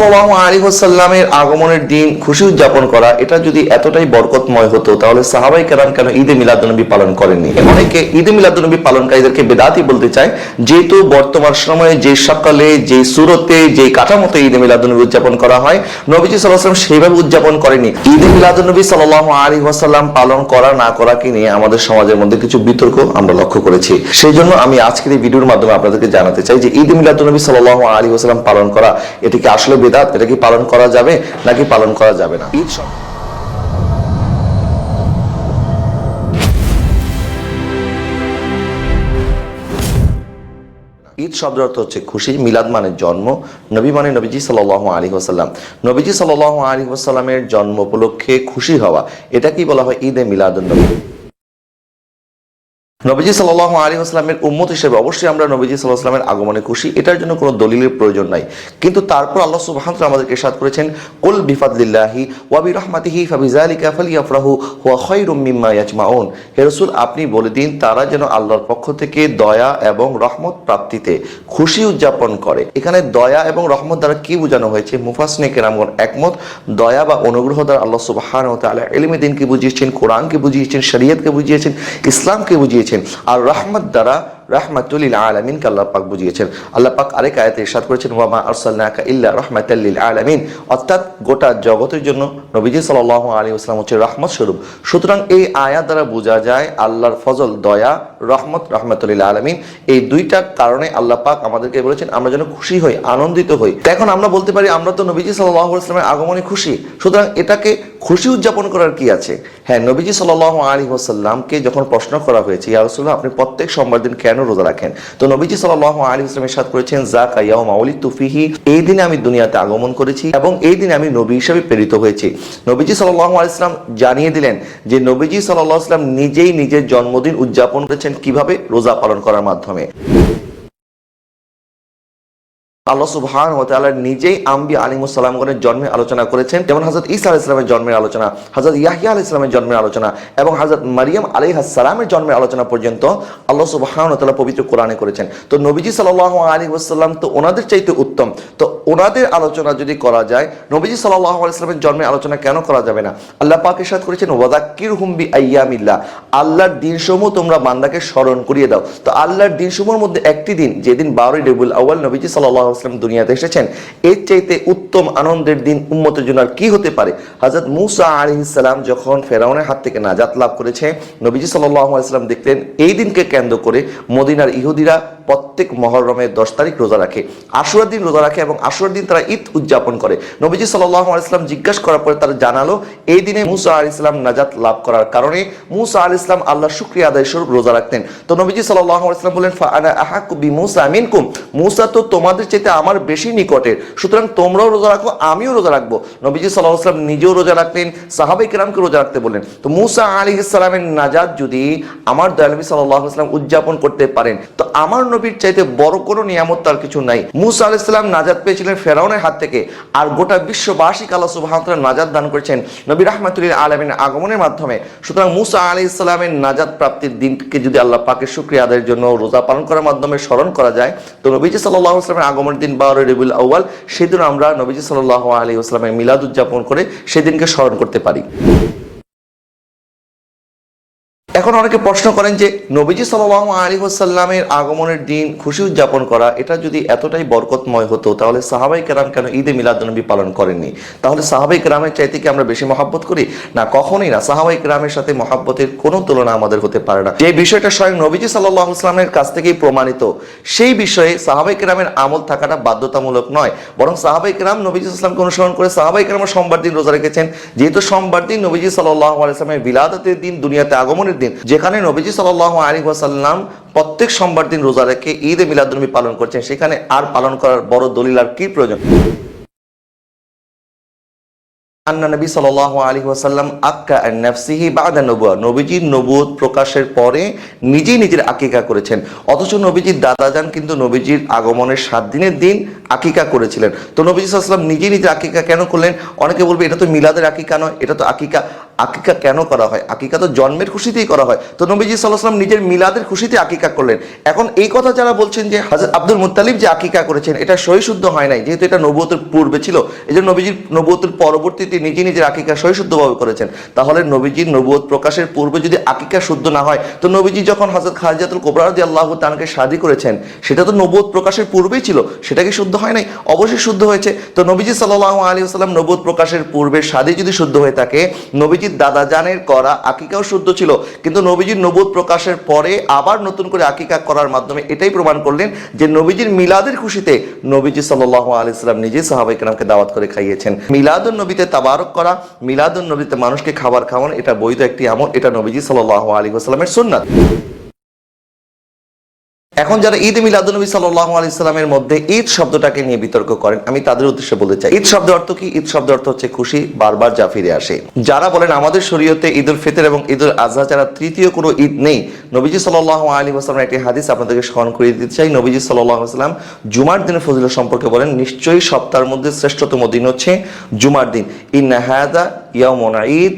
সাল্লাহ আলী আগমনের দিন খুশি উদযাপন করা, এটা যদি এতটাই বরকতময় হতো, তাহলে সাহাবাই কেরাম কেন ঈদে মিলাদুনবী পালন অনেকে ঈদে মিলাদুনবী পালনকারীদেরকে বেদাতি বলতে চায়, যেহেতু বর্তমান সময়ে যে সকালে, যে সুরতে, যে কাঠামোতে ঈদে মিলাদুনবী উদযাপন করা হয়, নবীজি সেইভাবে উদযাপন করেনি ঈদে মিলাদুনবী সাল্লাহ আলী পালন করা, না করাকে নিয়ে আমাদের সমাজের মধ্যে কিছু বিতর্ক আমরা লক্ষ্য করেছি। সেই জন্য আমি আজকের এই ভিডিওর মাধ্যমে আপনাদেরকে জানাতে চাই যে ঈদ মিলাদুনবী সাল্লাহ আলী পালন করা এটা কি আসলে বেদাত এটা কি পালন করা যাবে নাকি পালন করা যাবে না? ঈদ শব্দের অর্থ হচ্ছে খুশি মিলাদ মানে জন্ম নবী মানে নবীজি সাল্লাহ আলী ওসাল্লাম নবীজি সাল্লাহ আলী ওসাল্লামের জন্ম উপলক্ষে খুশি হওয়া এটা কি বলা হয় ঈদে মিলাদ নবী? নবীজি সাল্লাহ আলী আসলামের উম্মত হিসেবে অবশ্যই আমরা নবীজি সাল্লাহ আসলামের আগমনে খুশি। এটার জন্য কোনো দলিলের প্রয়োজন নাই। কিন্তু তারপর আল্লাহ সুবহান আমাদেরকে সাদ করেছেন, কুল বিফাদিল্লাহি ওয়াবি রহমাতিহি ফাবিজালিকা ফালিয়াফরাহু হুয়া খায়রুম মিম্মা ইয়াজমাউন। হে রাসূল, আপনি বলে দিন, তারা যেন আল্লাহর পক্ষ থেকে দয়া এবং রহমত প্রাপ্তিতে খুশি উদযাপন করে। এখানে দয়া এবং রহমত দ্বারা কি বোঝানো হয়েছে? মুফাসনে কেরামগণ একমত, দয়া বা অনুগ্রহ দ্বারা আল্লাহ সুবহান ও তাআলা ইলমে দিনকে বুঝিয়েছেন, কোরআনকে বুঝিয়েছেন, শরীয়তকে বুঝিয়েছেন, ইসলামকে বুঝিয়েছেন। আর রহমত দ্বারা রাহমাতুলিল আলামিনকে আল্লাহ পাক বুঝিয়েছেন। আল্লাহ পাক আরেক আয়াতে ইরশাদ করেছেন ওয়ামা আরসালনাকা ইল্লা রাহমাতাল আলামিন অর্থাৎ গোটা জগতের জন্য নবীজি সাল্লাল্লাহু আলাইহি ওয়াসাল্লাম হচ্ছে রহমত স্বরূপ। সুতরাং এই আয়াত দ্বারা বোঝা যায় আল্লাহর ফজল, দয়া, রহমত, রহমাতুলিল আলামিন। এই দুইটা কারণে আল্লাহ পাক আমাদেরকে বলেছেন, আমরা যেন খুশি হই, আনন্দিত হই। এখন আমরা বলতে পারি, আমরা তো নবীজি সাল্লাল্লাহু আলাইহি ওয়াসাল্লামের আগমনে খুশি। সুতরাং এটাকে খুশি উদযাপন করার কি আছে? হ্যাঁ নবীজি সাল্লাল্লাহু আলাইহি ওয়াসাল্লামকে যখন প্রশ্ন করা হয়েছে, ইয়া রাসূলুল্লাহ, আপনি প্রত্যেক সোমবার দিন কেন রোজা রাখেন? তো নবীজি সাল্লাহ আলী ইসলামের সাথ করেছেন জা কাইয়া মাউলি তুফিহি এই দিনে আমি দুনিয়াতে আগমন করেছি এবং এই দিনে আমি নবী হিসেবে প্রেরিত হয়েছি। নবীজি সাল্লাহ আলী ইসলাম জানিয়ে দিলেন যে নবীজি সাল্লাহ ইসলাম নিজেই নিজের জন্মদিন উদযাপন করেছেন কীভাবে? রোজা পালন করার মাধ্যমে। আল্লাহ সুবহান ও তাআলা নিজেই আম্বি আলিমুস সালামগণের জন্মের আলোচনা করেছেন, যেমন হযরত ঈসা আলাইহিস সালামের জন্মের আলোচনা, হযরত ইয়াহইয়া আলাইহিস সালামের জন্মের আলোচনা এবং হযরত মারিয়াম আলাইহাস সালামের জন্মের আলোচনা পর্যন্ত আল্লাহ সুবহান ও তাআলা পবিত্র কোরআনে করেছেন। তো নবীজি সাল্লাল্লাহু আলাইহি ওয়াসাল্লাম তো ওনাদের চাইতে উত্তম। তো ওনাদের আলোচনা যদি করা যায়, নবীজি সাল্লাল্লাহু আলাইহি সাল্লামের জন্মের আলোচনা কেন করা যাবে না? আল্লাহ পাক ইরশাদ করেছেন, ওয়াযাক্কিরহুম বিআইয়ামিল্লাহ আল্লাহর দিনসমূহ তোমরা বান্দাকে স্মরণ করিয়ে দাও। তো আল্লাহর দিনসমূহের মধ্যে একটি দিন, যেদিন বারোই রবিউল আউয়াল নবীজি সাল্লাল্লাহু ওয়াসাল্লাম দুনিয়াতে এসেছেন। এর চাইতে উত্তম আনন্দের দিন উম্মতের জন্য আর কি হতে পারে? হজরত মুসা আলহিসাম যখন ফেরাউনের হাত থেকে নাজাত লাভ করেছে, নবীজি সাল্লাম দেখলেন, এই দিনকে কেন্দ্র করে মদিনার ইহুদিরা প্রত্যেক মহরমের দশ তারিখ রোজা রাখে, আশুরার দিন রোজা রাখে এবং আশুরার দিন তারা ঈদ উদযাপন করে। নবীজি সাল্লাল্লাহু আলাইহি সাল্লাম জিজ্ঞাসা করার পরে তারা জানালো, এই দিনে মুসা আলাইহিস সালাম নাজাত লাভ করার কারণে মুসা আলাইহিস সালাম আল্লাহ শুক্রিয়া আদায় স্বরূপ রোজা রাখতেন। তো নবীজি সাল্লাল্লাহু আলাইহি সাল্লাম বলেন ফা আনা আহাকু বি মুসা তো তোমাদের চাইতে আমার বেশি নিকটের, সুতরাং তোমরাও রোজা রাখো, আমিও রোজা রাখব। নবীজি সাল্লাল্লাহু আলাইহি সাল্লাম নিজেও রোজা রাখতেন সাহাবাই কেরামকে রোজা রাখতে বললেন। তো মুসা আলাইহিস সালামের নাজাত যদি আমার দয়াল নবী সাল্লাল্লাহু আলাইহি সাল্লাম উদযাপন করতে পারেন, তো আমার নবীর চাইতে বড় কোনো নিয়ামত তার কিছু নাই। মুসা আলাইহিস সালাম নাজাত পেয়েছিলেন ফেরাউনের হাত থেকে, আর গোটা সুবহানাহু ওয়া তাআলা নাজাত দান করেছেন নবী রাহমাতুল্লিল আলামিনের আগমনের মাধ্যমে। সুতরাং মুসা আলাইহিস সালামের নাজাত প্রাপ্তির দিনকে যদি আল্লাহ পাকের শুকরিয়া আদায়ের জন্য রোজা পালন করার মাধ্যমে স্মরণ করা যায়, তো নবীজি সাল্লাল্লাহু আলাইহি ওয়াসাল্লামের আগমনের দিন বারোই রবিউল আউয়াল সেদিন আমরা নবীজি সাল্লাল্লাহু আলাইহি ওয়াসাল্লামের মিলাদ উদযাপন করে সেদিনকে স্মরণ করতে পারি। এখন অনেকে প্রশ্ন করেন যে নবীজি সাল্লাহ আলী সাল্লামের আগমনের দিন খুশি উদযাপন করা, এটা যদি এতটাই বরকতময় হতো, তাহলে সাহাবাই কেরাম কেন ঈদে মিলাদনবী পালন করেননি? তাহলে সাহাবাই কেরামের চাইতে কি আমরা বেশি মহাব্বত করি? না, কখনোই না। সাহাবাই কেরামের সাথে মহাব্বতের কোনো তুলনা আমাদের হতে পারে না। যে বিষয়টা স্বয়ং নবীজি সাল্লাহ ইসলামের কাছ থেকেই প্রমাণিত, সেই বিষয়ে সাহাবাই কেরামের আমল থাকাটা বাধ্যতামূলক নয়। বরং সাহাবাই কেরাম নবীজি ইসলামকে অনুসরণ করে সাহাবাই কেরাম সোমবার দিন রোজা রেখেছেন। যেহেতু সোমবার দিন নবীজি সাল্লাহ আলাইসলামের বিলাদতের দিন দুনিয়াতে আগমনের দিন। যেখানে নবীজি সাল্লাহ আলী ওয়াসাল্লাম প্রত্যেক সোমবার দিন রোজা রেখে ঈদে মিলাদুনবী পালন করছেন, সেখানে আর পালন করার বড় দলিল আর কি প্রয়োজন? আন্না নবী সাল্লাল্লাহু আলাইহি ওয়াসাল্লাম আক্কা নাফসিহি বাদা নবুয়া। নবীজির নবুয়ত প্রকাশের পরে নিজেই নিজের আকিকা করেছেন। অথচ নবীজির দাদাজান কিন্তু নবীজির আগমনের সাত দিনের দিন আকিকা করেছিলেন। তো নবীজি ওয়াসাল্লাম নিজেই নিজের আকিকা কেন করলেন? অনেকে বলবে, এটা তো মিলাদের আকিকা নয়, এটা তো আকিকা আকিকা কেন করা হয়? আকিকা তো জন্মের খুশিতেই করা হয়। তো নবীজি সাল্লাহ সাল্লাম নিজের মিলাদের খুশিতে আকিকা করলেন। এখন এই কথা যারা বলছেন যে হাজরত আব্দুল মুতালিব যে আকিকা করেছেন, এটা সহিশুদ্ধ হয় নাই, যেহেতু এটা নবুয়তের পূর্বে ছিল। এই জন্য নবীজির নবুয়তের পরবর্তীতে নিজে নিজের আকিকা সহিশুদ্ধভাবে করেছেন। তাহলে নবীজির নবুয়ত প্রকাশের পূর্বে যদি আকিকা শুদ্ধ না হয়, তো নবীজি যখন হাজরত খারজাতুল কোবরা দিয়ে আল্লাহ তানকে শাদি করেছেন, সেটা তো নবুয়ত প্রকাশের পূর্বেই ছিল, সেটা কি শুদ্ধ হয় নাই? অবশ্যই শুদ্ধ হয়েছে। তো নবীজি সাল্লাহ আলী সাল্লাম নবুয়ত প্রকাশের পূর্বে শাদি যদি শুদ্ধ হয়ে থাকে, নবীজির দাদা জানের করা আকিকাও শুদ্ধ ছিল, কিন্তু নবীজির নবুয়ত প্রকাশের পরে আবার নতুন করে আকিকা করার মাধ্যমে এটাই প্রমাণ করলেন যে নবীজির মিলাদের খুশিতে নবীজি সাল্লাহ আলি সাল্লাম নিজেই সাহাবাই কেরামকে দাওয়াত করে খাইয়েছেন। মিলাদুন নবীতে তাবারক করা, মিলাদুন নবীতে মানুষকে খাবার খাওয়ানো, এটা বৈধ একটি আমল, এটা নবীজি সাল্লাহ আলী আসসালামের সুন্নাত। এখন যারা ঈদ মিলাদুনবী সাল্লাহ আলি সাল্লামের মধ্যে ঈদ শব্দটাকে নিয়ে বিতর্ক করেন, আমি তাদের উদ্দেশ্যে বলতে চাই। ঈদ শব্দের অর্থ কি? ঈদ শব্দের অর্থ হচ্ছে খুশি, বারবার যা ফিরে আসে। যারা বলেন আমাদের শরীয়তে ঈদ উল ফিতর এবং ঈদ উল আজহা ছাড়া তৃতীয় কোনো ঈদ নেই, নবীজি সাল্লাহ আলী আসলামের একটি হাদিস আপনাদেরকে স্মরণ করিয়ে দিতে চাই। নবীজি সাল্লাহ আসলাম জুমার দিনের ফজিল সম্পর্কে বলেন, নিশ্চয়ই সপ্তাহের মধ্যে শ্রেষ্ঠতম দিন হচ্ছে জুমার দিন। ইন্না হাদা ঈদ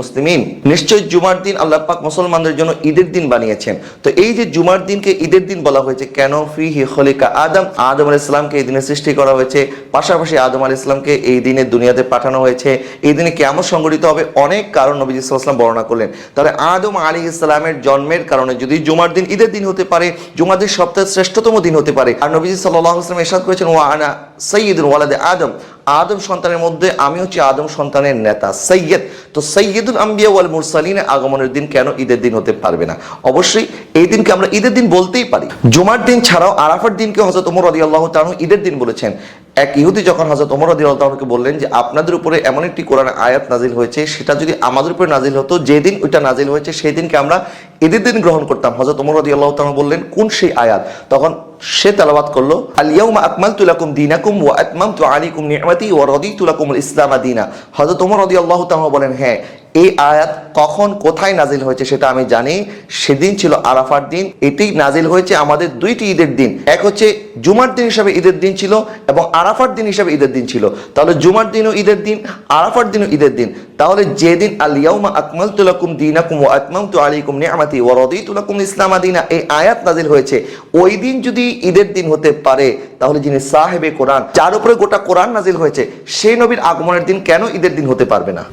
মুসলিমিন। নিশ্চয়ই জুমার দিন আল্লাহ পাক মুসলমানদের জন্য ঈদের দিন বানিয়েছেন। তো এই যে জুমার দিনকে ঈদের দিন বলা হয়েছে, কেন ফিহি খলিকা আদম? আদম আলাইহিস সালামকে এই দিনে সৃষ্টি করা হয়েছে। পাশাপাশি আদম আলাইহিস সালামকে এই দিনে দুনিয়াতে পাঠানো হয়েছে। এই দিনে কেমন সংগঠিত হবে। অনেক কারণ নবী সাল্লাল্লাহু আলাইহি ওয়াসাল্লাম বর্ণনা করলেন। তাহলে আদম আলাইহিস সালামের জন্মের কারণে যদি জুমার দিন ঈদের দিন হতে পারে, জুমার দিন সপ্তাহের শ্রেষ্ঠতম দিন হতে পারে। আর নবীজি আলাইহি ওয়াসাল্লাম ইরশাদ করেছেন, ওয়া আনা সাইয়্যিদুল ওয়ালাদে আদম। আদম সন্তানের মধ্যে, আমি হচ্ছে আদম সন্তানের নেতা, সৈয়দ। তো সৈয়দুল আম্বিয়া ওয়াল মুরসালিনের আগমনের দিন কেন ঈদের দিন হতে পারবে না? অবশ্যই এই দিনকে আমরা ঈদের দিন বলতেই পারি। জুমার দিন ছাড়াও আরাফার দিনকে হজরত ওমর রাদিয়াল্লাহু তাআলা ঈদের দিন বলেছেন। এক ইহুদি যখন হজরত ওমর রাদিয়াল্লাহু তাআলাকে বললেন যে, আপনাদের উপরে এমন একটি কোরআন আয়াত নাজিল হয়েছে, সেটা যদি আমাদের উপরে নাজিল হতো, যেদিন ওইটা নাজিল হয়েছে সেই দিনকে আমরা ঈদের দিন গ্রহণ করতাম। হজরত ওমর রাদিয়াল্লাহু তাআলা বললেন, কোন সেই আয়াত? তখন সে তেলাওয়াত করল আলিয়াউমা আকমালতু লাকুম দীনাকুম ওয়া আতমামতু আলাইকুম নি'মাতি ওয়া রাদিতু লাকুমুল ইসলাম দীনা। রাদিয়াল্লাহু তাআলা বলেন হ্যাঁ এই আয়াত কখন, কোথায় নাজিল হয়েছে সেটা আমি জানি। সেদিন ছিল আরাফার দিন, এটি নাজিল হয়েছে আমাদের দুইটি ঈদের দিন। এক হচ্ছে জুমার দিন হিসাবে ঈদের দিন ছিল এবং আরাফার দিন হিসাবে ঈদের দিন ছিল। তাহলে জুমার দিনও ঈদের দিন, আরাফার দিনও ঈদের দিন। তাহলে যেদিন আলিয়াউমা আকমালতু লাকুম দীনাকুম ওয়া আতমামতু আলাইকুম নি'মাতি ওয়া রাদিতু লাকুম ইসলাম দীনা এই আয়াত নাজিল হয়েছে, ওই দিন যদি ঈদের দিন হতে পারে, তাহলে যিনি সাহেবে কোরআন, যার উপরে গোটা কোরআন নাজিল হয়েছে, সেই নবীর আগমনের দিন কেন ঈদের দিন হতে পারবে না?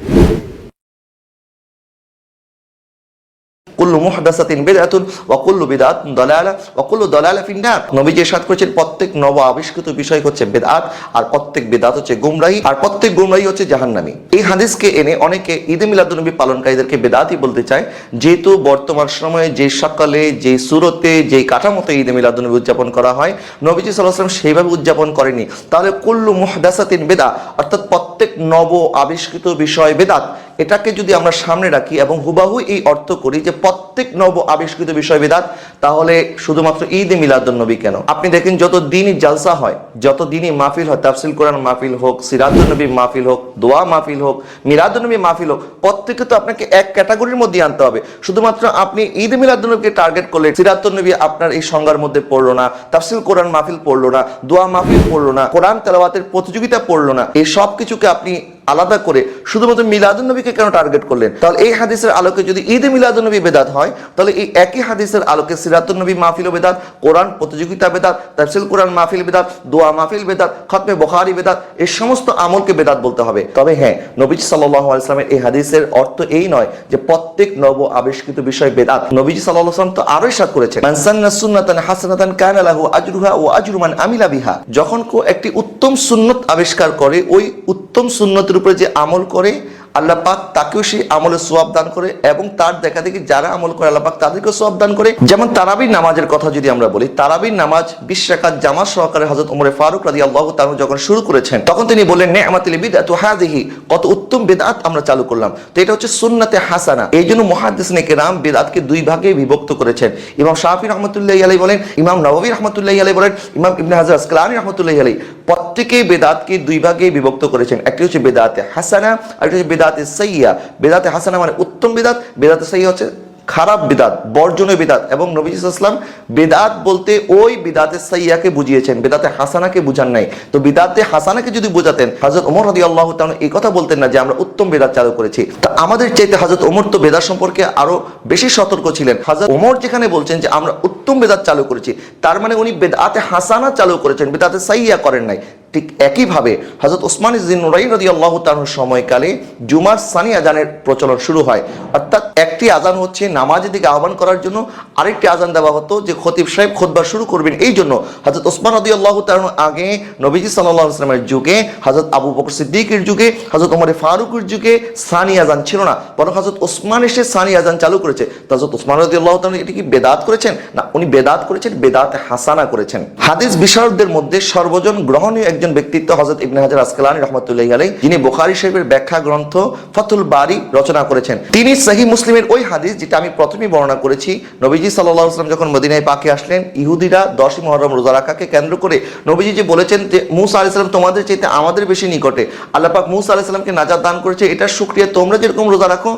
কুল্লু মুহদাসাতিন বিদআতুন ওয়া কুল্লু বিদআতুন দালালা ওয়া কুল্লু দালালা ফিন নার নবীজি ইরশাদ করেছেন, প্রত্যেক নব আবিষ্কৃত বিষয় হচ্ছে বিদআত আর প্রত্যেক বিদআত হচ্ছে গুমরাহি আর প্রত্যেক গুমরাহি হচ্ছে জাহান্নামী। এই হাদিসকে এনে অনেকে ঈদে মিলাদুন্নবী পালনকারীদেরকে বেদাতই বলতে চায়। যেহেতু বর্তমান সময়ে যে সকালে, যে সুরতে, যে কাঠামোতে ঈদে মিলাদুন্নবী উদযাপন করা হয়, নবীজি ওয়াসাল্লাম সেইভাবে উদযাপন করেনি তাহলে কুল্লু মুহদাসাতিন বেদা অর্থাৎ প্রত্যেক নব আবিষ্কৃত বিষয় বেদাত এটাকে যদি আমরা সামনে রাখি এবং হুবাহু এই অর্থ করি যে প্রত্যেক নব আবিষ্কৃত বিষয় বেদাত তাহলে শুধুমাত্র ঈদ মিলাদুন নবী কেন? আপনি দেখেন যত দিনই জালসা হয়, যত দিনই মাহফিল হয়, তাফসিল কোরআন মাহফিল হোক সিরাজুল নবী মাহফিল হোক, দোয়া মাহফিল হোক মিলাদুন নবী মাহফিল হোক, প্রত্যেকে তো আপনাকে এক ক্যাটাগরির মধ্যে আনতে হবে। শুধুমাত্র আপনি ঈদ মিলাদুন নবীকে টার্গেট করলে সিরাতুল নবী আপনার এই সংজ্ঞার মধ্যে পড়ল না, তাফসিল কোরআন মাহফিল পড়ল না, দোয়া মাহফিল পড়ল না, কোরআন তেলাওয়াতের প্রতিযোগিতা পড়ল না এই সব কিছুকে আপনি আলাদা করে শুধুমাত্র মিলাদুন নবীকে কেন টার্গেট করলেন? তাহলে এই হাদিসের আলোকে যদি ঈদ মিলাদুন নবী বেদাত হয়, তাহলে এই একই হাদিসের আলোকে সিরাতুন নবী মাহফিল বেদাত, কোরআন প্রতিযোগিতা বেদাত, তাফসিল কোরআন মাহফিল বেদাত, দোয়া মাহফিল বেদাত, খতমে বখারি বেদাত এই সমস্ত আমলকে বেদাত বলতে হবে। তবে হ্যাঁ নবীজি সাল্লাহ আলাইসলামের এই হাদিসের অর্থ এই নয় যে প্রত্যেক নব আবিষ্কৃত বিষয় বেদাত। নবীজি সাল্লাহ সাল্লাম তো আরও সাত করেছেন মানসান্না সুন্নাতান হাসানাতান কানা লাহু আজরুহা ও আজরুমান আমিলা বিহা। যখন কেউ একটি উত্তম সুন্নত আবিষ্কার করে, ওই উত্তম সুন্নতের উপরে যে আমল করে আল্লাহ পাক তাকেও সেই আমলের সোয়াব দান করে এবং তার দেখা দেখি যারা আমল করে আল্লাহ পাক তাদেরকেও সোয়াব দান করে। যেমন তারাবির নামাজের কথা যদি আমরা বলি, তারাবির নামাজ বিশ জামাত সহকারে হযরত ওমর ফারুক রাদিয়াল্লাহু তাআলা যখন শুরু করেছেন, তখন তিনি বললেন নে নি'মাতুল বিদআতু হাযিহি কত উত্তম বিদআত আমরা চালু করলাম। তো এটা হচ্ছে সুন্নাতে হাসানা। এই জন্য মুহাদ্দিসিনে কেরাম বিদআতকে দুই ভাগে বিভক্ত করেছেন। ইমাম শাফি রহমতুল্লাহি আলাইহি বলেন, ইমাম নববী রহমতুল্লাহি আলাইহি বলেন, ইমাম ইবনে হাজার আসকালানি রহমতুল্লাহি আলাইহি, প্রত্যেকেই বেদাতকে দুই ভাগে বিভক্ত করেছেন। একটি হচ্ছে বেদাতে হাসানা আর একটি হচ্ছে বেদাতে সাইয়া বেদাতে হাসানা মানে উত্তম বেদাত, বেদাতে সাইয়া হচ্ছে খারাপ বিদাত, বর্জনীয় বিদাত। এবং নবী ইসলাম বেদাত বলতে ওই বিদাতে সাইয়াকে বুঝিয়েছেন, বেদাতে হাসানাকে বুঝান নাই। তো বিদাতে হাসানাকে যদি বোঝাতেন হাজরত ওমর রাদি আল্লাহ এই কথা বলতেন না যে আমরা উত্তম বেদাত চালু করেছি। তা আমাদের চাইতে হাজরত ওমর তো বেদাত সম্পর্কে আরও বেশি সতর্ক ছিলেন। হাজরত ওমর যেখানে বলছেন যে আমরা উত্তম বেদাত চালু করেছি, তার মানে উনি বেদাতে হাসানা চালু করেছেন, বেদাতে সাইয়া করেন নাই। ঠিক একইভাবে হজরত ওসমান ইজিন রদি আল্লাহ তালুর সময়কালে জুমার সানি আজানের প্রচলন শুরু হয়। অর্থাৎ একটি আজান হচ্ছে নামাজের দিকে আহ্বান করার জন্য আরেকটি আজান দেওয়া হতো যে খতিব সাহেব খোদবা শুরু করবেন। এই জন্য হজরত ওসমান রদি আল্লাহ তালুর আগে নবীজি সাল্লাহ ইসলামের যুগে হজরত আবু বকর সিদ্দিকের যুগে হজরত ওমর ফারুকের যুগে সানি আজান ছিল না। বরং হজরত ওসমান এসে সানি আজান চালু করেছে। হজরত ওসমান রদি আল্লাহ তালু এটি কি বেদাত করেছেন? না, উনি বেদাত করেছেন, বেদাত হাসানা করেছেন। হাদিস বিশারদদের মধ্যে সর্বজন গ্রহণীয় একজন ব্যক্তিত্ব হজরত ইবনে হাজার আসকালানি রহমতুল্লাহ আলাই যিনি বুখারী শরীফের ব্যাখ্যা গ্রন্থ ফাতুল বারি রচনা করেছেন। তিনি সহি মুসলিমের ওই হাদিস যেটা আমি প্রথমেই বর্ণনা করেছি, নবীজি সাল্লাহ আসলাম যখন মদিনায় পাকে আসলেন, ইহুদিরা দশই মহরম রোজা রাখাকে কেন্দ্র করে নবীজি যে বলেছেন যে, মুসা আলাইসালাম তোমাদের চাইতে আমাদের বেশি নিকটে। আল্লাহ পাক মুসা আলাইসালামকে নাজাদ দান করেছে, এটা শুক্রিয়া, তোমরা যেরকম রোজা রাখো,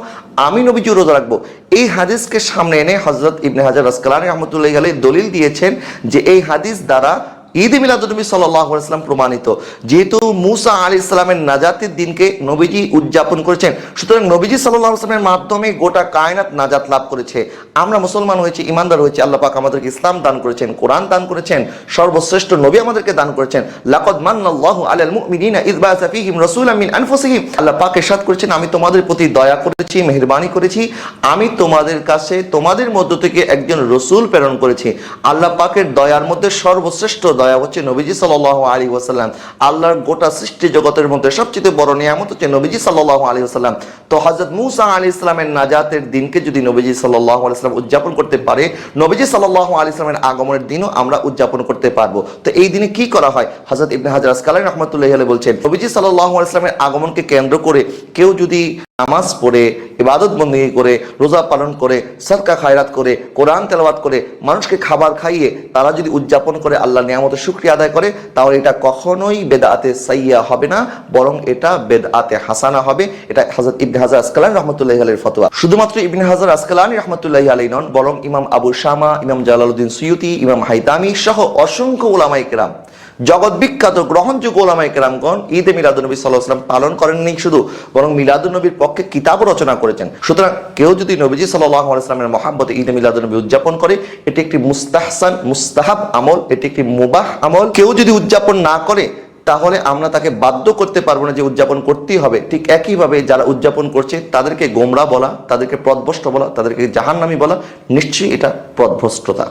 আমি নবীজিও রোজা রাখব। এই হাদিসকে সামনে এনে হজরত ইবনে হাজার আসকালানি রহমতুল্লাহ আলাই দলিল দিয়েছেন যে, এই হাদিস দ্বারা ঈদ মিলাদুলনবী সাল্লাম প্রমাণিত। যেহেতু মুসা আলী ইসলামের নাজাতের দিনকে নবীজি উদযাপন করেছেন, সুতরাং নবীজি সাল্লাহ আসলামের মাধ্যমে গোটা কায়নাত নাজাত লাভ করেছে। আমরা মুসলমান হয়েছি ইমানদার হয়েছি, আল্লাহ পাক আমাদেরকে ইসলাম দান করেছেন, কোরআন দান করেছেন, সর্বশ্রেষ্ঠ নবী আমাদেরকে দান করেছেন। লাকদ মান্নাল্লাহু আলাল মুমিনিনা ইয বাআসা ফীহিম রাসূলাম মিন আনফুসিহিম। আল্লাহ পাক ইরশাদ করেছেন, আমি তোমাদের প্রতি দয়া করেছি, মেহেরবানি করেছি, আমি তোমাদের কাছে, তোমাদের মধ্য থেকে একজন রসুল প্রেরণ করেছি। আল্লাহ পাকের দয়ার মধ্যে সর্বশ্রেষ্ঠ দয়া হচ্ছে নবীজি সাল্লাহ আলী ওয়াসাল্লাম। আল্লাহর গোটা সৃষ্টি জগতের মধ্যে সবচেয়ে বড় নিয়ামত হচ্ছে নবীজি সাল্লাহ আলী ওয়াসাল্লাম। তো হজরত মুসা আলী ইসলামের নাজাতের দিনকে যদি নবীজি সাল্লাহ আলি ইসলাম উদযাপন করতে পারে, নবীজি সাল্লাহ আলী ইসলামের আগমনের দিনও আমরা উদযাপন করতে পারব। তো এই দিনে কি করা হয়? হজরত ইবনে হাজার আসকালাই রহমতুল্লাহ বলছেন, নবীজি সাল্লাহ আলি ইসলামের আগমনকে কেন্দ্র করে কেউ যদি নামাজ পড়ে, ইবাদত বন্দী করে, রোজা পালন করে সরকা খায়রাত করে, কোরআন তেলাওয়াত করে, মানুষকে খাবার খাইয়ে, তারা যদি উদযাপন করে, আল্লাহ নিয়ামতের শুক্রিয়া আদায় করে, তাহলে এটা কখনোই বেদাতে সাইয়া হবে না, বরং এটা বেদাতে হাসানা হবে। এটা হাজরত ইবনে হাজার আসকালান রহমতুল্লাহ আলীর ফতোয়া। শুধুমাত্র ইবনে হাজার আসকালানি রহমতুল্লাহ আলী নন, বরং ইমাম আবু শামা, ইমাম জালালউদ্দিন সুয়ুতি, ইমাম হাইতামি সহ অসংখ্য ওলামাই কেরাম জগৎ বিখ্যাত গ্রহণযোগ্য ওলামাই কেরামগণ ঈদে মিলাদুনবী সাল্লাহাম পালন করেননি শুধু, বরং মিলাদুনবীর পক্ষে কিতাবও রচনা করেছেন। সুতরাং কেউ যদি নবীজি সাল্লাহ আলাইসলামের মহাব্বতে ঈদে মিলাদুনবী উদযাপন করে, এটি একটি মুস্তাহসান, মুস্তাহাব আমল, এটি একটি মুবাহ আমল। কেউ যদি উদযাপন না করে, তাহলে আমরা তাকে বাধ্য করতে পারব না যে উদযাপন করতেই হবে। ঠিক একইভাবে যারা উদযাপন করছে, তাদেরকে গোমরা বলা, তাদেরকে পদভ্রষ্ট বলা, তাদেরকে জাহান্নামি বলা, নিশ্চয়ই এটা পদভ্রষ্টতা